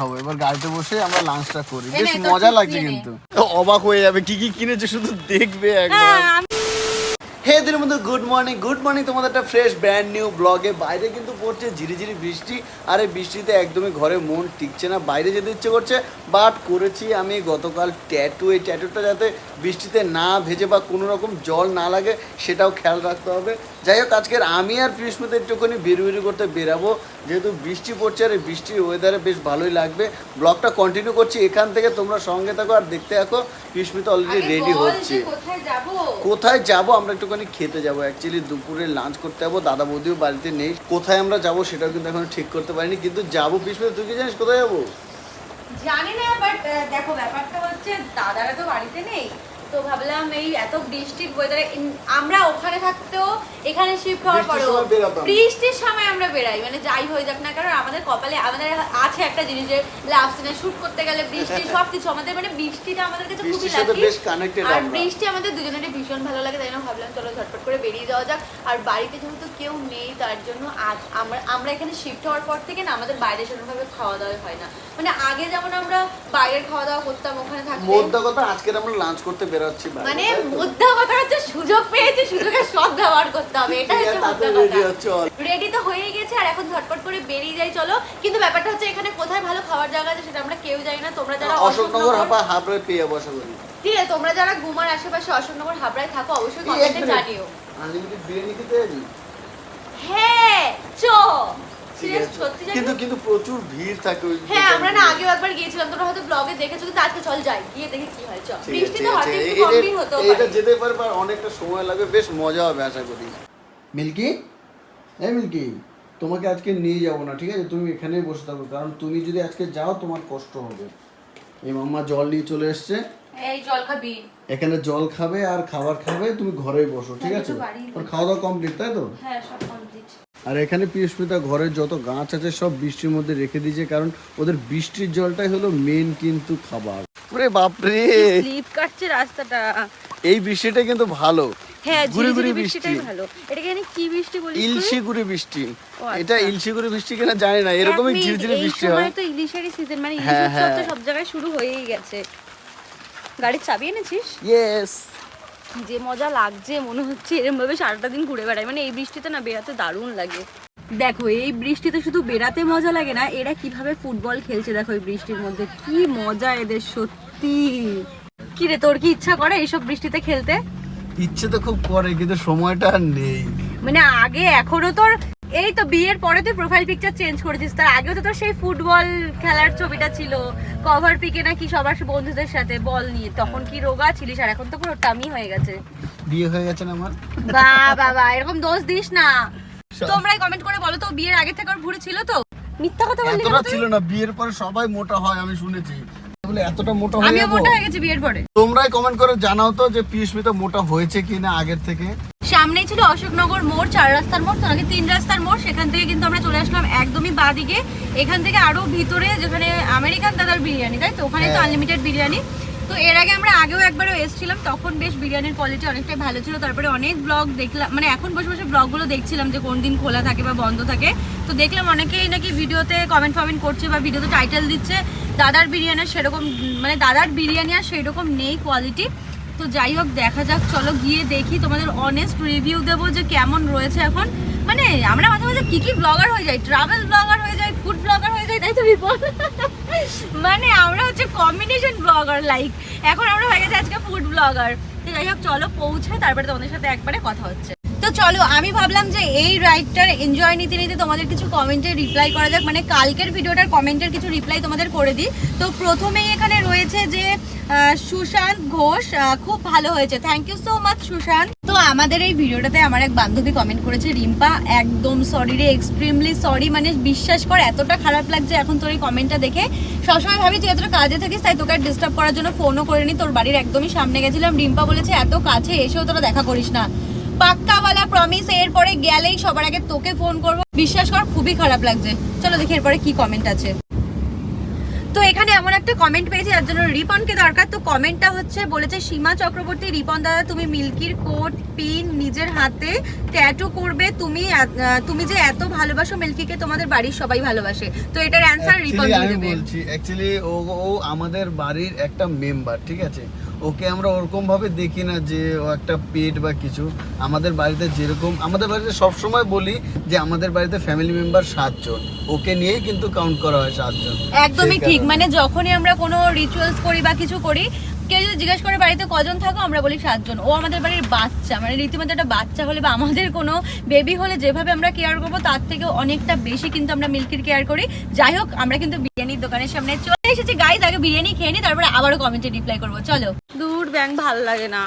খাব এবার গাড়িতে বসে আমরা লাঞ্চটা করি। বেশ মজা লাগছে কিন্তু। অবাক হয়ে যাবে কি কি কিনেছে শুধু দেখবে একবার। আমি হে দিনের মধ্যে গুড মর্নিং গুড মর্নিং তোমাদের একটা ফ্রেশ ব্র্যান্ড নিউ ব্লগে বাইরে কিন্তু পড়ছে ঝিরিঝিরি বৃষ্টি। আর এই বৃষ্টিতে একদমই ঘরে মন টিকছে না। বাইরে যেতে ইচ্ছে করছে বাট করেছি আমি গতকাল ট্যাটু এই ট্যাটুটা যাতে বৃষ্টিতে না ভেজে বা কোনো রকম জল না লাগে সেটাও খেয়াল রাখতে হবে। যাই হোক আজকের আমি আর পিউষ্মিতে একটুখানি বেরু বেরু করতে বেরাবো। যেহেতু বৃষ্টি পড়ছে আর এই বৃষ্টির ওয়েদারে বেশ ভালোই লাগবে। ব্লগটা কন্টিনিউ করছি এখান থেকে তোমরা সঙ্গে থাকো আর দেখতে থাকো। পিউষ্মিতা অলরেডি রেডি হচ্ছে। কোথায় যাব? আমরা একটুখানি খেতে যাব। অ্যাকচুয়ালি দুপুরে লাঞ্চ করতে যাব, দাদা বৌদিও বাড়িতে নেই। কোথায় আমরা যাব সেটাও কিন্তু এখন ঠিক করতে পারিনি, কিন্তু যাব পিছনে তুই কি জানিস কোথায় যাব? জানি না বাট দেখো ব্যাপারটা হচ্ছে, দাদারা তো বাড়িতে নেই। তো ভাবলাম এই এত বৃষ্টির ওয়েদারে আমরা ওখানে থাকতেও এখানে শিফট হওয়ার পরেও বৃষ্টির সময় আমরা বেরাই মানে যাই হয়ে যাক না কারণ আমাদের কপালে আমাদের আছে একটা জিনিস যে লাভ সিনে শুট করতে গেলে বৃষ্টি সব কিছু আমাদের মানে বৃষ্টিটা আমাদের কাছে খুবই লাগে আর বৃষ্টি আমাদের দুজনেরই ভীষণ ভালো লাগে তাই জন্য ভাবলাম চলো ঝটপট করে বেরিয়ে যাওয়া যাক। আর বাড়িতে যেহেতু কেউ নেই তার জন্য আজ আমরা আমরা এখানে শিফট হওয়ার পর থেকে না আমাদের বাইরে সেরকমভাবে খাওয়া দাওয়া হয় না। মানে আগে যেমন আমরা বাইরের খাওয়া দাওয়া করতাম ওখানে থাকতে মোদ্দা কথা আজকের আমরা লাঞ্চ করতে বেরোচ্ছি মানে মুদ্রা কথা হচ্ছে সুযোগ পেয়েছি সুযোগের সৎ ব্যবহার করতে হবে এটা হচ্ছে মুদ্রা কথা। রেডি তো হয়ে গেছে আর এখন ঝটপট করে বেরিয়ে যাই চলো। কিন্তু ব্যাপারটা হচ্ছে এখানে কোথায় ভালো খাওয়ার জায়গা আছে সেটা আমরা কেউ জানি না তোমরা যারা অশোকনগর হাপা হাবড়ে পেয়ে আশা করি। ঠিক আছে তোমরা যারা গুমার আশেপাশে অশোকনগর হাবড়ায় থাকো অবশ্যই কমেন্টে। জানিও। আনলিমিটেড বিরিয়ানি খেতে হ্যাঁ চো। আছে। কিন্তু কিন্তু প্রচুর ভিড় থাকে হ্যাঁ আমরা না। আগেও একবার গিয়েছিলাম তোমরা হয়তো ব্লগে দেখেছ কিন্তু আজকে চল যাই গিয়ে দেখি কি হয় চল। বৃষ্টি তো আছে। হয়তো একটু কমই এইটা পারে। যেতে পারে আর অনেকটা সময় লাগবে বেশ মজা হবে আশা করি। মিল্কি? এই মিল্কি তোমাকে আজকে নিয়ে যাব না ঠিক আছে? তুমি এখানেই বসে থাকো কারণ তুমি যদি আজকে যাও তোমার কষ্ট হবে। এই মাম্মা জল নিয়ে চলে এসছে। এই জল খাবি। এখানে জল খাবে আর খাবার খাবে তুমি ঘরেই বসো ঠিক আছে? তো ওর খাওয়া দাওয়া কমপ্লিট তাই তো? হ্যাঁ সব আর এখানে পিয়স্মিতা ঘরের যত গাছ আছে সব বৃষ্টির মধ্যে রেখে দিয়েছে কারণ ওদের বৃষ্টির জলটাই হলো মেন কিন্তু খাবার। ওরে বাপরে! স্লিপ কাটছে রাস্তাটা। এই বৃষ্টিটা কিন্তু ভালো। হ্যাঁ গুড়ি গুড়ি বৃষ্টিটাই ভালো। এটাকে জানি কি বৃষ্টি বলিস তুই? ইলশিগুড়ি বৃষ্টি। ও আচ্ছা। এটা ইলশিগুড়ি বৃষ্টি কিনা জানি না এরকমই এক মিনিট, ঝিরঝিরি এই বৃষ্টি হয় তো ইলিশেরই সিজন মানে হ্যাঁ, ইলিশ উৎসব তো হ্যাঁ। সব জায়গায় শুরু হয়েই গেছে। গাড়ির চাবি এনেছিস? ইয়েস যে মজা লাগছে মনে হচ্ছে এরমভাবে সারাটা দিন ঘুরে বেড়ায়। মানে এই বৃষ্টিতে না বেড়াতে দারুণ লাগে। দেখো এই বৃষ্টিতে শুধু বেড়াতে মজা লাগে না এরা কীভাবে ফুটবল খেলছে দেখো এই বৃষ্টির মধ্যে। কি মজা এদের সত্যি। কি রে তোর কি ইচ্ছা করে এইসব বৃষ্টিতে খেলতে? ইচ্ছে তো খুব করে কিন্তু সময়টা আর নেই। মানে আগে এখনও তোর এই তো বিয়ের পরে তুই প্রোফাইল পিকচার চেঞ্জ করেছিস তার আগেও তো তোর সেই ফুটবল খেলার ছবিটা ছিল কভার পিকে নাকি সবার বন্ধুদের সাথে বল নিয়ে তখন কি রোগা ছিলিস? আর এখন তো পুরো টামি হয়ে গেছে। বিয়ে হয়ে গেছে না আমার? বা বাবা এরকম দোষ দিস না। তোমরাই কমেন্ট করে বলো তো বিয়ের আগে থেকে ওর ভুড়ি ছিল তো? মিথ্যা কথা বললি এতটা ছিল না বিয়ের পরে সবাই মোটা হয় আমি শুনেছি। বলে এতটা মোটা হয়ে যাব মোটা হয়ে গেছি বিয়ের পরে। তোমরাই কমেন্ট করে জানাও তো যে পিয়স্মিতা মোটা হয়েছে কিনা আগের থেকে। সামনেই ছিল অশোকনগর মোড় চার রাস্তার মোড় নাকি তিন রাস্তার মোড় সেখান থেকে কিন্তু আমরা চলে আসলাম একদমই বাঁ দিকে এখান থেকে আরও ভিতরে যেখানে আমেরিকান দাদার বিরিয়ানি তাই তো? ওখানে তো হ্যাঁ। আনলিমিটেড বিরিয়ানি। তো এর আগে আমরা আগেও একবারও এসেছিলাম তখন বেশ বিরিয়ানির কোয়ালিটি অনেকটাই ভালো ছিল। তারপরে অনেক ব্লগ দেখলাম মানে এখন বসে বসে ব্লগগুলো দেখছিলাম যে কোন দিন খোলা থাকে বা বন্ধ থাকে। তো দেখলাম অনেকেই নাকি ভিডিওতে কমেন্ট ফমেন্ট করছে বা ভিডিওতে টাইটেল দিচ্ছে দাদার বিরিয়ানি সেরকম মানে দাদার বিরিয়ানি আর সেরকম নেই কোয়ালিটি তো যাই হোক, দেখা যাক, চলো গিয়ে দেখি তোমাদের অনেস্ট রিভিউ দেবো যে কেমন রয়েছে এখন। মানে আমরা মাঝে মাঝে কী কী ব্লগার হয়ে যাই ট্রাভেল ব্লগার হয়ে যাই ফুড ব্লগার হয়ে যাই, তাই তো বিপদ? মানে আমরা হচ্ছে কম্বিনেশন ব্লগার লাইক এখন আমরা হয়ে গেছি আজকে ফুড ব্লগার তো যাই হোক, চলো পৌঁছে, তারপরে তোমাদের সাথে একবারে কথা হচ্ছে। চলো, আমি ভাবলাম যে এই রাইডটার এনজয় নিতে নিতে তোমাদের কিছু কমেন্টে রিপ্লাই করা যাক। মানে কালকের ভিডিওটার কমেন্টের কিছু রিপ্লাই তোমাদের করে দিই। তো প্রথমেই এখানে রয়েছে যে সুশান্ত ঘোষ খুব ভালো হয়েছে। Thank you so much Sushant. তো আমাদের এই ভিডিওটাতে আমার এক বান্ধবী কমেন্ট করেছে, রিম্পা, একদম সরি রে এক্সট্রিমলি সরি মানে বিশ্বাস কর, এতটা খারাপ লাগছে এখন তোর এই কমেন্টটা দেখে। সবসময় ভাবি তুই এতটা কাজে থাকিস, তাই তোকে আর ডিস্টার্ব করার জন্য ফোনও করিনি। তোর বাড়ির একদমই সামনে গেছিলাম। রিম্পা বলেছে, এত কাছে এসেও তোরা দেখা করিস না। পাক্কাওয়ালা প্রমিস এরপরে গেলেই সবার আগে তোকে ফোন করব। বিশ্বাস কর, খুবই খারাপ লাগছে। চলো দেখি এরপরে কি কমেন্ট আছে। এমন একটা কমেন্ট পেয়েছি যার জন্য রিপনকে দরকার। তো কমেন্টটা হচ্ছে বলেছে সীমা চক্রবর্তী রিপন দাদা তুমি মিল্কির কোট পিন নিজের হাতে ট্যাটু করবে। তুমি তুমি যে এত ভালোবাসো মিল্কিকে তোমাদের বাড়ির সবাই ভালোবাসে। তো এটার অ্যান্সার রিপন দিয়ে আমি বলছি অ্যাকচুয়ালি ও ও আমাদের বাড়ির একটা মেম্বার ঠিক আছে? ওকে আমরা ওরকম ভাবে দেখি না যে ও একটা পেট বা কিছু। আমাদের বাড়িতে যেরকম আমাদের বাড়িতে সব সময় বলি যে আমাদের বাড়িতে ফ্যামিলি মেম্বার সাতজন। ওকে নিয়েই কিন্তু কাউন্ট করা হয় সাতজন। একদমই ঠিক। মানে যখনই আমরা কোনো রিচুয়ালস করি বা কিছু করি কেউ যদি জিজ্ঞেস করে বাড়িতে কজন থাকো আমরা বলি সাতজন। ও আমাদের বাড়ির বাচ্চা মানে রীতিমতো একটা বাচ্চা হলে বা আমাদের কোনো বেবি হলে যেভাবে আমরা কেয়ার করব তার থেকে অনেকটা বেশি কিন্তু আমরা মিল্কির কেয়ার করি। যাই হোক আমরা কিন্তু বিরিয়ানির দোকানের সামনে চলে এসেছি। গাইজ আগে বিরিয়ানি খেয়ে নিই তারপরে আবারও কমেন্টে রিপ্লাই করব। চলো। দূর ব্যাং ভালো লাগে না।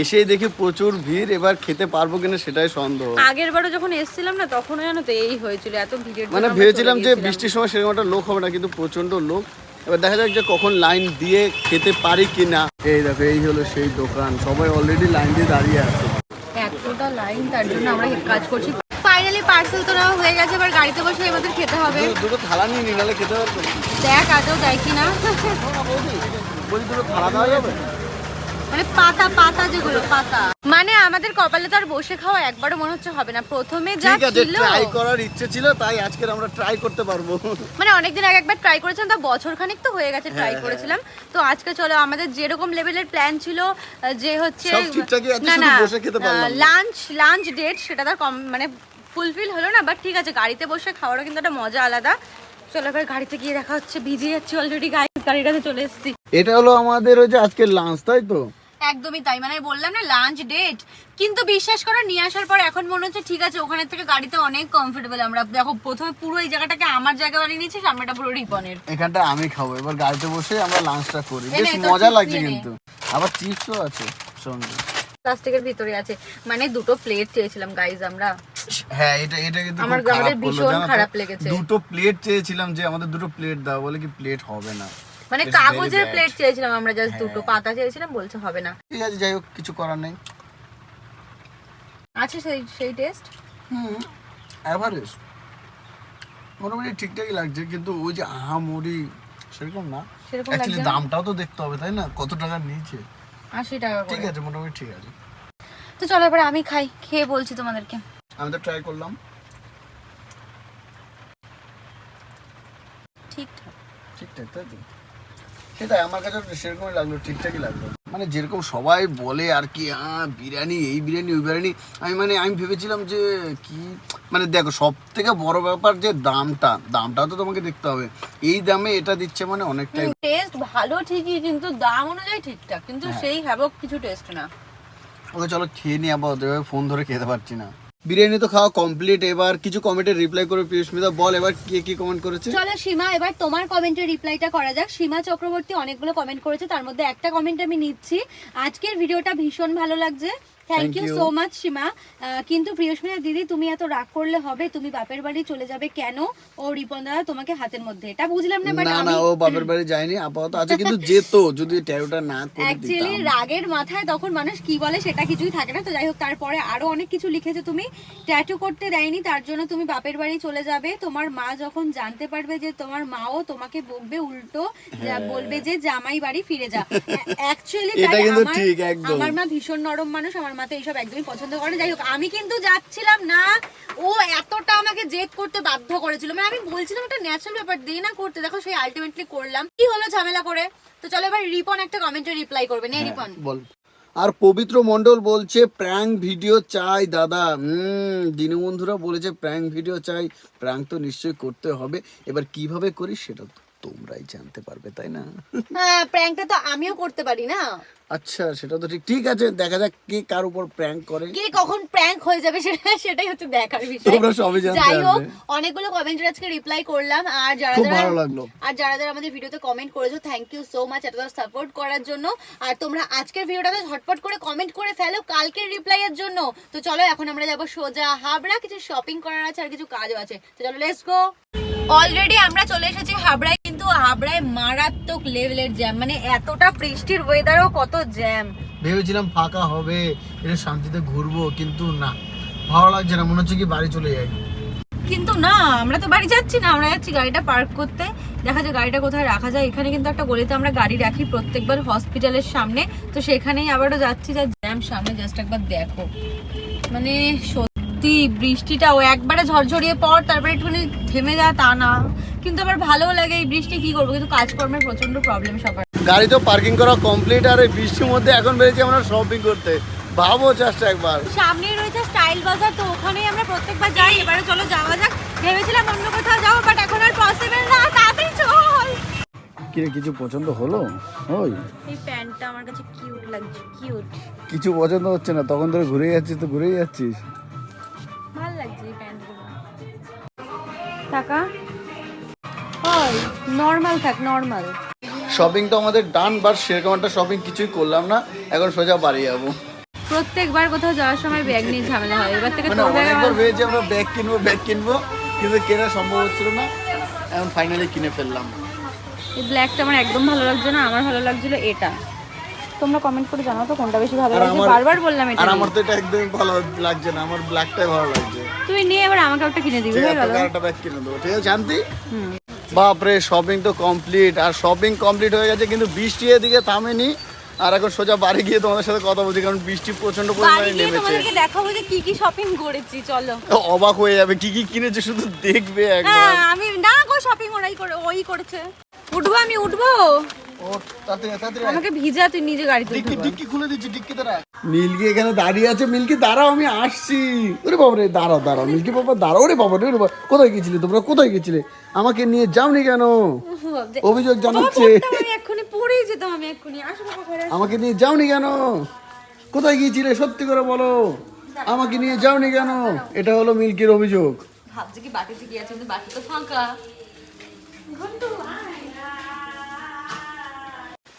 এসে দেখি প্রচুর ভিড় এবার খেতে পারব কিনা সেটাই সন্দেহ। আগের বারও যখন এসেছিলাম না তখনও জানো তো এই হয়েছিল এত জন্য মানে ভেবেছিলাম যে বৃষ্টির সময় সেরকম একটা লোক হবে না কিন্তু প্রচণ্ড লোক। এবার দেখা যাক যে কখন লাইন দিয়ে খেতে পারি কি না এই দেখো এই হলো সেই দোকান। সবাই অলরেডি লাইন দিয়ে দাঁড়িয়ে আছে। এতটা লাইন তার জন্য আমরা কাজ করছি। ফাইনালি পার্সেল তো নেওয়া হয়ে গেছে এবার গাড়িতে বসে আমাদের খেতে হবে। দুটো থালা নিয়ে নি নাহলে খেতে পারব। না। দেখ আদৌ দেয় কিনা বলছি দুটো থালা দেওয়া যাবে? মানে পাতা পাতা যেগুলো পাতা। মানে আমাদের কপালে তো আর বসে খাওয়া একবারও মনে হচ্ছে হবে না। প্রথমে যা ঠিক আছে ছিল ট্রাই করার ইচ্ছে ছিল তাই আজকে আমরা ট্রাই করতে পারব। মানে অনেকদিন আগে একবার ট্রাই করেছিলাম তা বছর খানিক তো হয়ে গেছে ট্রাই হ্যাঁ, করেছিলাম। তো আজকে চলো আমাদের যেরকম লেভেলের প্ল্যান ছিল যে হচ্ছে সব ঠিকঠাকই আছে, না শুধু না বসে খেতে পারলাম লাঞ্চ লাঞ্চ ডেট সেটা তার কম মানে ফুলফিল হলো না বাট ঠিক আছে গাড়িতে বসে খাওয়ারও কিন্তু একটা মজা আলাদা। চলো এবার গাড়িতে গিয়ে দেখা হচ্ছে ভিজে যাচ্ছি অলরেডি গাড়ি গাড়িটাতে চলে এসেছি। এটা হলো আমাদের ওই যে আজকের লাঞ্চ তাই তো? একদমই তাই। মানে বললাম না লাঞ্চ ডেট কিন্তু বিশ্বাস করো নিয়ে আসার পর এখন মনে হচ্ছে ঠিক আছে ওখানে থেকে গাড়িতে অনেক কমফোর্টেবল আমরা দেখো প্রথমে পুরো এই জায়গাটাকে আমার জায়গা বানিয়ে নিয়েছি সামনেটা পুরো রিপনের। এখানটা আমি খাব। এবার গাড়িতে বসে আমরা লাঞ্চটা করি। বেশ মজা লাগছে কিন্তু। আবার চিপসও আছে সঙ্গে। প্লাস্টিকের ভিতরে আছে। মানে দুটো প্লেট চেয়েছিলাম গাইজ আমরা। হ্যাঁ এটা এটা কিন্তু আমার আমাদের ভীষণ খারাপ লেগেছে। দুটো প্লেট চেয়েছিলাম যে আমাদের দুটো প্লেট দাও বলে কি প্লেট হবে না। মানে কাগজের প্লেট চেয়েছিলাম আমরা জাস্ট হ্যাঁ। দুটো পাতা চেয়েছিলাম বলছে হবে না। ঠিক আছে যাই হোক কিছু করার নেই। আছে সেই সেই টেস্ট হুম অ্যাভারেজ মোটামুটি ঠিকঠাকই লাগছে কিন্তু ওই যে আহামরি সেরকম না। সেরকম অ্যাকচুয়ালি? দামটাও তো দেখতে হবে তাই না? কত টাকা নিয়েছে? আশি টাকা ঠিক আছে মোটামুটি ঠিক আছে। তো চলো এবার আমি খাই খেয়ে বলছি তোমাদেরকে। আমি তো ট্রাই করলাম। ঠিকঠাক। ঠিকঠাক তাই তো? সেটাই আমার কাছে সেরকমই লাগল ঠিকঠাকই লাগল। মানে যেরকম সবাই বলে আর কি আহ বিরিয়ানি এই বিরিয়ানি ওই বিরিয়ানি। আমি মানে আমি ভেবেছিলাম যে কি মানে দেখো সব থেকে বড় ব্যাপার যে দামটা দামটা তো তোমাকে দেখতে হবে। এই দামে এটা দিচ্ছে মানে অনেকটাই টেস্ট ভালো ঠিকই কিন্তু দাম অনুযায়ী ঠিকঠাক কিন্তু হ্যাঁ। সেই হ্যাবক কিছু টেস্ট না। ওকে চলো খেয়ে নিয়ে আবার ফোন ধরে খেতে পারছি না। বিরিয়ানি তো খাওয়া কমপ্লিট এবার কিছু কমেন্টে রিপ্লাই করে পিয়ুষ্মিতা বল এবার কে কি কমেন্ট করেছে? চলো সীমা, এবার তোমার কমেন্টের রিপ্লাইটা করা যাক। সীমা চক্রবর্তী অনেকগুলো কমেন্ট করেছে, তার মধ্যে একটা কমেন্ট আমি নিচ্ছি। আজকের ভিডিওটা ভীষণ ভালো লাগছে। Thank you so much Seema কিন্তু প্রিয়স্মিতা দিদি তুমি এত রাগ করলে হবে তুমি বাপের বাড়ি চলে যাবে কেন? ও রিপন দাদা তোমাকে হাতের মধ্যে এটা বুঝলাম না বাট না ও বাপের বাড়ি যায়নি আপাতত আছে কিন্তু যেত যদি ট্যারোটা না করে অ্যাকচুয়ালি রাগের মাথায় তখন মানুষ কি বলে সেটা কিছুই থাকে না তো যাই হোক তারপরে আরও অনেক কিছু লিখেছো তুমি। ট্যাটু করতে দেয়নি তার জন্য তুমি বাপের বাড়ি চলে যাবে। তোমার মা যখন জানতে পারবে যে তোমার মাও তোমাকে বকবে উল্টো যা বলবে যে জামাই বাড়ি ফিরে যা। অ্যাকচুয়ালি হ্যাঁ। এটা কিন্তু ঠিক, একদম। আমার মা ভীষণ নরম মানুষ আমার মা তো এইসব একদমই পছন্দ করে যাই হোক আমি কিন্তু যাচ্ছিলাম না। ও এতটা আমাকে জেদ করতে বাধ্য করেছিল। মানে আমি বলছিলাম একটা ন্যাচারাল ব্যাপার দিয়ে না করতে। দেখো সেই আলটিমেটলি করলাম। কি হলো ঝামেলা করে? তো চলো এবার রিপন একটা কমেন্টে রিপ্লাই করবে। নে রিপন। বল। আর পবিত্র মন্ডল বলছে প্র্যাঙ্ক ভিডিও চাই দাদা। হুম দীনবন্ধুরা বলেছে প্র্যাঙ্ক ভিডিও চাই। প্র্যাঙ্ক তো নিশ্চয়ই করতে হবে। এবার কীভাবে করি সেটা তো তোমরাই জানতে পারবে তাই না? হ্যাঁ প্র্যাঙ্কটা তো আমিও করতে পারি না। আচ্ছা সেটা তো ঠিক ঠিক আছে দেখা যাক কে কার উপর প্র্যাঙ্ক করে। কে কখন প্র্যাঙ্ক হয়ে যাবে সেটা সেটাই হচ্ছে দেখার বিষয়। তোমরা সবই জানতে যাই হোক পারবে। অনেকগুলো কমেন্টের আজকে রিপ্লাই করলাম আর যারা খুব ভালো লাগল। আর যারা যারা আমাদের ভিডিওতে কমেন্ট করেছ থ্যাংক ইউ সো মাচ এতটা সাপোর্ট করার জন্য। আর তোমরা আজকের ভিডিওটাতে ঝটপট করে কমেন্ট করে ফেলো কালকের রিপ্লাই এর জন্য। তো চলো এখন আমরা যাব সোজা হাবড়া কিছু শপিং করার আছে আর কিছু কাজও আছে। তো চলো লেটস গো অলরেডি আমরা চলে এসেছি হাবড়ায় কিন্তু হাবড়ায় মারাত্মক লেভেলের জ্যাম মানে এতটা বৃষ্টির ওয়েদারও কত জ্যাম ভেবেছিলাম ফাঁকা হবে এটা শান্তিতে ঘুরবো কিন্তু না ভালো লাগছে না মনে হচ্ছে কি বাড়ি চলে যাই। কিন্তু না আমরা তো বাড়ি যাচ্ছি না আমরা যাচ্ছি গাড়িটা পার্ক করতে। দেখা যায় গাড়িটা কোথায় রাখা যায়। এখানে কিন্তু একটা গলিতে আমরা গাড়ি রাখি প্রত্যেকবার হসপিটালের সামনে। তো সেখানেই আবারও যাচ্ছি যা জ্যাম সামনে জাস্ট একবার দেখো। মানে সত্যি বৃষ্টিটা ও একবারে ঝরঝরিয়ে পর তারপরে একটুখানি থেমে যায় তা না। কিন্তু আবার ভালোও লাগে এই বৃষ্টি কি করব? কিন্তু কাজকর্মের প্রচণ্ড প্রবলেম সবার। গাড়ি তো পার্কিং করা কমপ্লিট আর এই বৃষ্টির মধ্যে এখন বেরিয়েছি আমরা শপিং করতে। ভাবো জাস্ট একবার। সামনেই রয়েছে স্টাইল বাজার তো ওখানেই আমরা প্রত্যেকবার যাই। এবারে চলো যাওয়া যাক। ভেবেছিলাম অন্য কোথাও যাব বাট এখন আর পসিবল না। তাড়াতাড়ি চল। কিরে কিছু পছন্দ হলো? ওই। এই প্যান্টটা আমার কাছে কিউট লাগছে কিউট কিছু পছন্দ হচ্ছে না তখন ধরে ঘুরে যাচ্ছিস তো ঘুরেই যাচ্ছিস। টাকা? হয় নর্মাল থাক নর্মাল শপিং তো আমাদের ডান বাট সেরকম একটা শপিং কিছুই করলাম না। এখন সোজা বাড়ি যাব। প্রত্যেকবার কোথাও যাওয়ার সময় ব্যাগ নিয়ে ঝামেলা হয়। এবার থেকে মানে অনেকবার ভেবেছি আমরা ব্যাগ কিনবো ব্যাগ কিনবো কিন্তু কেনা সম্ভব হচ্ছিল না। এখন ফাইনালি কিনে ফেললাম। এই ব্ল্যাকটা আমার একদম ভালো লাগছে না আমার ভালো লাগছিল এটা। তোমরা কমেন্ট করে জানাও তো কোনটা বেশি ভালো লাগছে। বারবার বললাম এটা আর আমার তো এটা একদমই ভালো লাগছে না আমার ব্ল্যাকটাই ভালো লাগছে। তুই নিয়ে এবার আমাকে একটা কিনে দিবি হয়ে গেল। একটা ব্যাগ কিনে দেবো ঠিক আছে শান্তি? বাপরে শপিং তো কমপ্লিট আর শপিং কমপ্লিট হয়ে গেছে কিন্তু বৃষ্টি এদিকে থামেনি আর এখন সোজা বাড়ি গিয়ে তোমাদের সাথে কথা বলছি কারণ বৃষ্টি প্রচণ্ড পরিমাণে নেমেছে। তোমাদেরকে দেখাবো যে কি কি শপিং করেছি চলো। অবাক হয়ে যাবে কি কি কিনেছে শুধু দেখবে একবার। হ্যাঁ আমি না গো শপিং ওরাই করে ওই করেছে। উঠবো আমি উঠবো? আমাকে ভিজা তুই নিজে গাড়িতে ডিক্কি উঠবো ডিক্কি খুলে দিচ্ছি ডিক্কি তারা মিল্কি এখানে দাঁড়িয়ে আছে মিল্কি দাঁড়াও আমি আসছি। ওরে বাবা রে দাঁড়াও দাঁড়াও মিল্কি বাবা দাঁড়াও রে বাবা রে বাবা। কোথায় গেছিলে তোমরা? কোথায় গেছিলে? আমাকে নিয়ে যাওনি কেন? অভিযোগ জানাচ্ছে। পড়েই যেতাম আমি এক্ষুনি। আসো বাবা ঘরে আসো। আমাকে নিয়ে যাওনি কেন? কোথায় গিয়েছিলে? সত্যি করে বলো। আমাকে নিয়ে যাওনি কেন? এটা হলো মিল্কির অভিযোগ। ভাবছি কি বাটিতে বাটি তো ফাঁকা। ঘন্টু।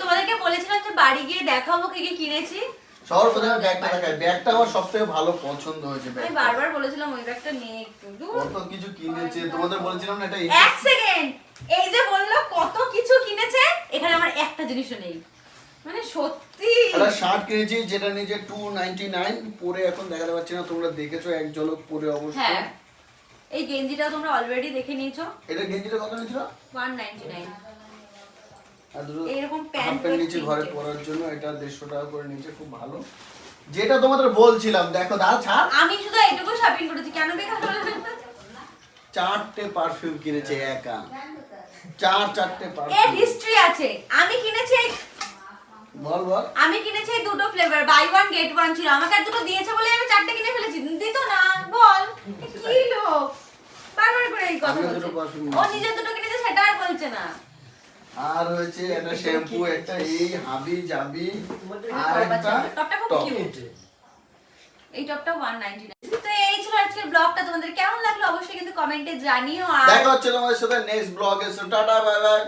তোমাদেরকে বলেছিলাম যে বাড়ি গিয়ে দেখাবো কি কি কিনেছি। সবার প্রথমে ব্যাগটা দেখাই ব্যাগটা আমার সবথেকে ভালো পছন্দ হয়েছে ব্যাগ আমি বারবার বলেছিলাম ওই ব্যাগটা নিয়ে একটু। কত কিছু কিনেছে? তোমাদের বলেছিলাম না এটা এক সেকেন্ড। এই যে বলল কত কিছু কিনেছে? এখানে আমার একটা জিনিসও নেই। মানে সত্যি। একটা শার্ট কিনেছি যেটা নিয়ে যে 299 পরে এখন দেখাতে পাচ্ছি না তোমরা দেখেছ এক ঝলক পরে অবস্থা হ্যাঁ। এই গেঞ্জিটা তোমরা অলরেডি দেখে নিয়েছো। এটা গেঞ্জিটা কত নিয়েছিল? 199 ঘরে পরার জন্য এটা দেড়শো টাকা করে নিচে খুব ভালো। যেটা তোমাদের বলছিলাম দেখো আমি শুধু এটুকু শপিং করেছি কেন বেকার চারটে পারফিউম কিনেছে একা। চার চারটে হিস্ট্রি আছে। আমি কিনেছি বল বল। আমি কিনেছি দুটো flavour buy one get one ছিল। আমাকে আর দুটো দিয়েছে বলে আমি চারটে কিনে ফেলেছি। দিত না বল। কি লোক? বারবার করে এই কথা ও নিজে দুটো কিনেছে সেটা আর বলছে না। আর হয়েছে একটা শ্যাম্পু একটা এই হাবি জাবি আর একটা টপ এই টপটা ওয়ান নাইনটি তো এই ছিল আজকের ব্লগটা তোমাদের কেমন লাগল অবশ্যই কিন্তু কমেন্টে জানিও আর দেখা হচ্ছে তোমাদের সাথে নেক্সট ব্লগে। Tata bye bye